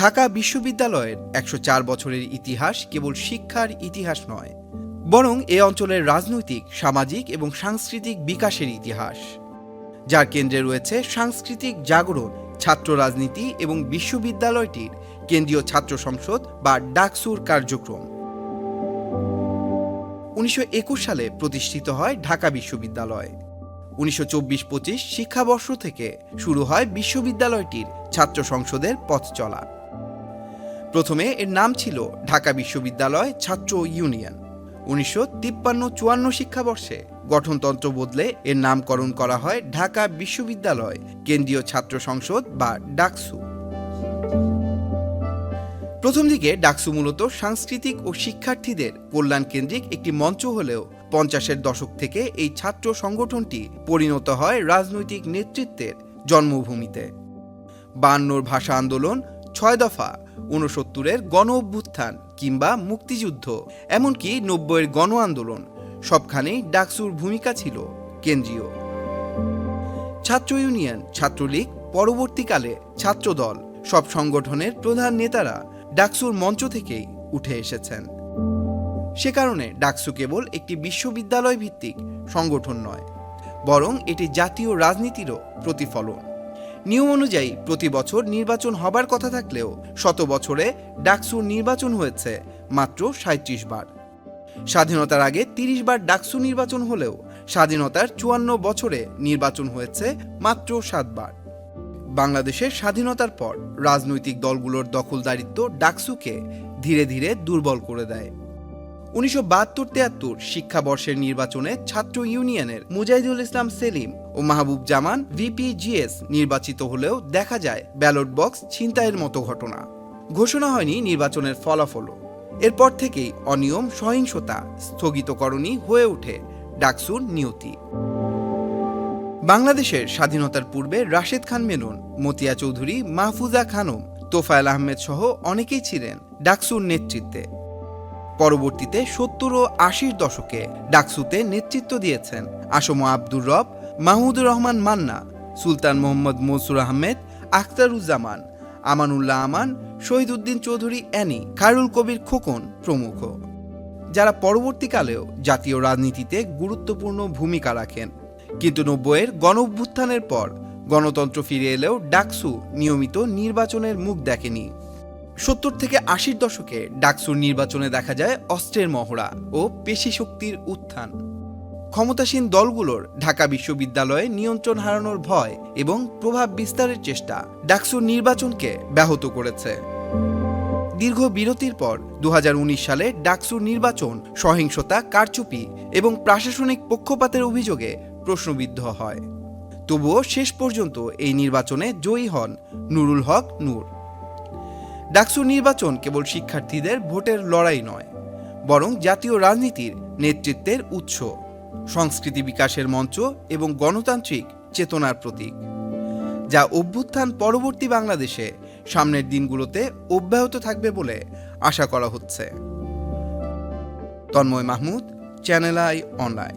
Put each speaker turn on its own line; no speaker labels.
ঢাকা বিশ্ববিদ্যালয়ের একশো চার বছরের ইতিহাস কেবল শিক্ষার ইতিহাস নয়, বরং এ অঞ্চলের রাজনৈতিক, সামাজিক এবং সাংস্কৃতিক বিকাশের ইতিহাস। যার কেন্দ্রে রয়েছে সাংস্কৃতিক জাগরণ, ছাত্র রাজনীতি এবং বিশ্ববিদ্যালয়টির কেন্দ্রীয় ছাত্র সংসদ বা ডাকসুর কার্যক্রম। উনিশশো একুশ সালে প্রতিষ্ঠিত হয় ঢাকা বিশ্ববিদ্যালয়। উনিশশো চব্বিশ পঁচিশ শিক্ষাবর্ষ থেকে শুরু হয় বিশ্ববিদ্যালয়টির ছাত্র সংসদের পথ চলা। প্রথমে এর নাম ছিল ঢাকা বিশ্ববিদ্যালয় ছাত্র ইউনিয়ন। উনিশশো তিপ্পান্ন চুয়ান্ন শিক্ষাবর্ষে গঠনতন্ত্র বদলে এর নামকরণ করা হয় ঢাকা বিশ্ববিদ্যালয়, কেন্দ্রীয় ছাত্র সংসদ বা ডাকসু। প্রথম দিকে ডাকসু মূলত সাংস্কৃতিক ও শিক্ষার্থীদের কল্যাণ কেন্দ্রিক একটি মঞ্চ হলেও পঞ্চাশের দশক থেকে এই ছাত্র সংগঠনটি পরিণত হয় রাজনৈতিক নেতৃত্বের জন্মভূমিতে। বায়ান্নর ভাষা আন্দোলন ছয় দফা, ঊনসত্তরের গণ অভ্যুত্থান কিংবা মুক্তিযুদ্ধ, এমনকি নব্বইয়ের গণ আন্দোলন, সবখানেই ডাকসুর ভূমিকা ছিল কেন্দ্রীয়। ছাত্র ইউনিয়ন, ছাত্রলীগ, পরবর্তীকালে ছাত্রদল, সব সংগঠনের প্রধান নেতারা ডাকসুর মঞ্চ থেকেই উঠে এসেছেন। সে কারণে ডাকসু কেবল একটি বিশ্ববিদ্যালয় ভিত্তিক সংগঠন নয়, বরং এটি জাতীয় রাজনীতিরও প্রতিফলন। নিয়ম অনুযায়ী প্রতি বছর নির্বাচন হবার কথা থাকলেও শত বছরে ডাকসুর নির্বাচন হয়েছে মাত্র সাঁত্রিশ বার। স্বাধীনতার আগে তিরিশ বার ডাকসু নির্বাচন হলেও স্বাধীনতার চুয়ান্ন বছরে নির্বাচন হয়েছে মাত্র সাতবার বাংলাদেশের স্বাধীনতার পর রাজনৈতিক দলগুলোর দখলদারিত্ব ডাকসুকে ধীরে ধীরে দুর্বল করে দেয়। উনিশশো বাহাত্তর তেয়াত্তর শিক্ষাবর্ষের নির্বাচনে ছাত্র ইউনিয়নের মুজাহিদুল ইসলাম সেলিম ও মাহবুব জামান ভিপিজিএস নির্বাচিত হলেও দেখা যায় ব্যালট বক্স ছিনতাইয়ের মতো ঘটনা। ঘোষণা হয়নি নির্বাচনের ফলাফলও। এরপর থেকেই অনিয়ম, সহিংসতা স্থগিতকরণই হয়ে ওঠে ডাকসুর নিয়তি। বাংলাদেশের স্বাধীনতার পূর্বে রাশেদ খান মেনন, মতিয়া চৌধুরী, মাহফুজা খানম, তোফায়েল আহমেদ সহ অনেকেই ছিলেন ডাকসুর নেতৃত্বে। পরবর্তীতে সত্তর ও আশির দশকে ডাকসুতে নেতৃত্ব দিয়েছেন আসম আব্দুর রব, মাহমুদুর রহমান মান্না, সুলতান মোহাম্মদ মনসুর আহমেদ, আখতারুজ্জামান, আমানুল্লাহ আমান শহীদুদ্দিন চৌধুরী অ্যানি, খায়রুল কবির খোকন প্রমুখ। যারা পরবর্তীকালেও জাতীয় রাজনীতিতে গুরুত্বপূর্ণ ভূমিকা রাখেন। কিন্তু নব্বইয়ের গণ পর গণতন্ত্র ফিরে এলেও ডাকসু নিয়মিত নির্বাচনের মুখ দেখেনি। সত্তর থেকে আশির দশকে ডাকসুর নির্বাচনে দেখা যায় অস্ত্রের মহড়া ও পেশি শক্তির উত্থান। ক্ষমতাসীন দলগুলোর ঢাকা বিশ্ববিদ্যালয়ে নিয়ন্ত্রণ হারানোর ভয় এবং প্রভাব বিস্তারের চেষ্টা ডাকসুর নির্বাচনকে ব্যাহত করেছে। দীর্ঘ বিরতির পর দু হাজার উনিশ সালে ডাকসুর নির্বাচন সহিংসতা, কারচুপি এবং প্রশাসনিক পক্ষপাতের অভিযোগে প্রশ্নবিদ্ধ হয়। তবুও শেষ পর্যন্ত এই নির্বাচনে জয়ী হন নুরুল হক নূর। ডাকসু নির্বাচন কেবল শিক্ষার্থীদের ভোটের লড়াই নয়, বরং জাতীয় রাজনীতির নেতৃত্বের উৎস, সংস্কৃতি বিকাশের মঞ্চ এবং গণতান্ত্রিক চেতনার প্রতীক, যা অভ্যুত্থান পরবর্তী বাংলাদেশে সামনের দিনগুলোতে অব্যাহত থাকবে বলে আশা করা হচ্ছে। Tanmoy Mahmud, channel I online.